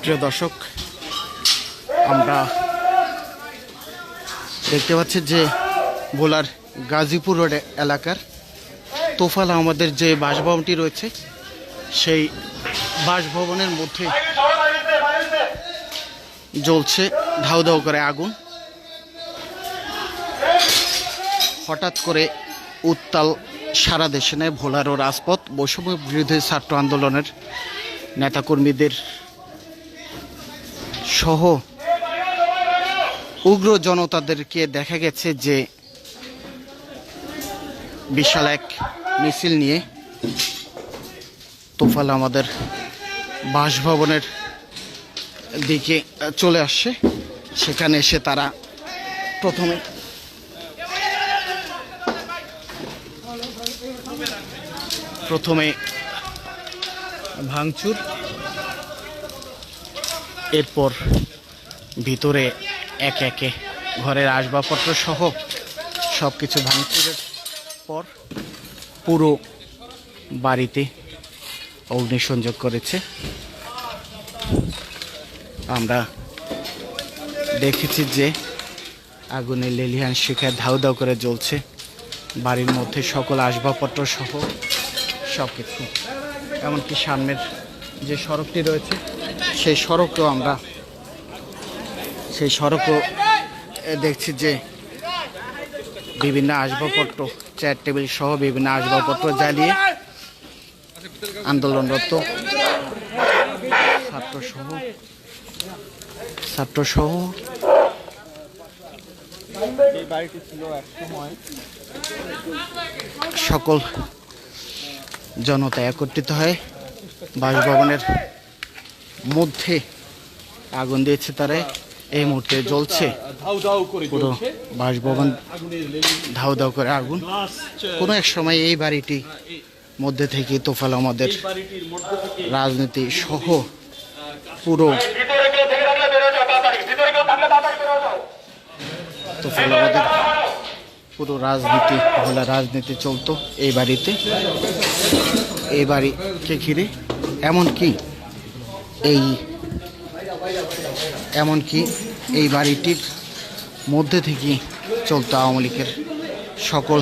প্রিয় দর্শক, আমরা দেখতে পাচ্ছি যে ভোলার গাজীপুর রোড এলাকার তোফাল আমাদের যে বাসভবনটি রয়েছে, সেই বাসভবনের মধ্যে জ্বলছে ধাউ ধাউ করে আগুন। হঠাৎ করে উত্তাল সারা দেশে নেয় ভোলার ও রাজপথ। বৈষম্য বিরোধী ছাত্র আন্দোলনের নেতাকর্মীদের সহ উগ্র জনতাদেরকে দেখা গেছে যে বিশাল এক মিছিল নিয়ে তোফাল আমাদের বাসভবনের দিকে চলে আসছে। সেখানে এসে তারা প্রথমে প্রথমে ভাঙচুর, এরপর ভিতরে একে একে ঘরের আসবাবপত্র সহ সব কিছু ভাঙচুরের পর পুরো বাড়িতে অগ্নিসংযোগ করেছে। আমরা দেখেছি যে আগুনে লেলিহান শিখায় ধাউ ধাউ করে জ্বলছে। বাড়ির মধ্যে সকল আসবাবপত্র সহ সব কিছু। এমনকি সামনের যে সড়কটি রয়েছে, সেই সড়কও আমরা, সেই সড়কও দেখছি যে বিভিন্ন আসবাবপত্র চেয়ার টেবিল সহ বিভিন্ন আসবাবপত্র জ্বালিয়ে আন্দোলনরত ছাত্র সহ ছাত্র সহ সকল জনতা একত্রিত হয় বাসভবনের মধ্যে আগুন দিয়েছে তারা। এই মুহূর্তে জ্বলছে পুরো বাসভবন। ধাউ ধাউ করে আগুন। কোনো এক সময় এই বাড়িটি মধ্যে থেকে তোফাল আমাদের রাজনীতি সহ পুরো তোফাল আমাদের পুরো রাজনীতি ভোলা রাজনীতি চলতো এই বাড়িতে। এই বাড়িকে ঘিরে এমনকি এই এমনকি এই বাড়িটির মধ্যে থেকে চলতো আওয়ামী লীগের সকল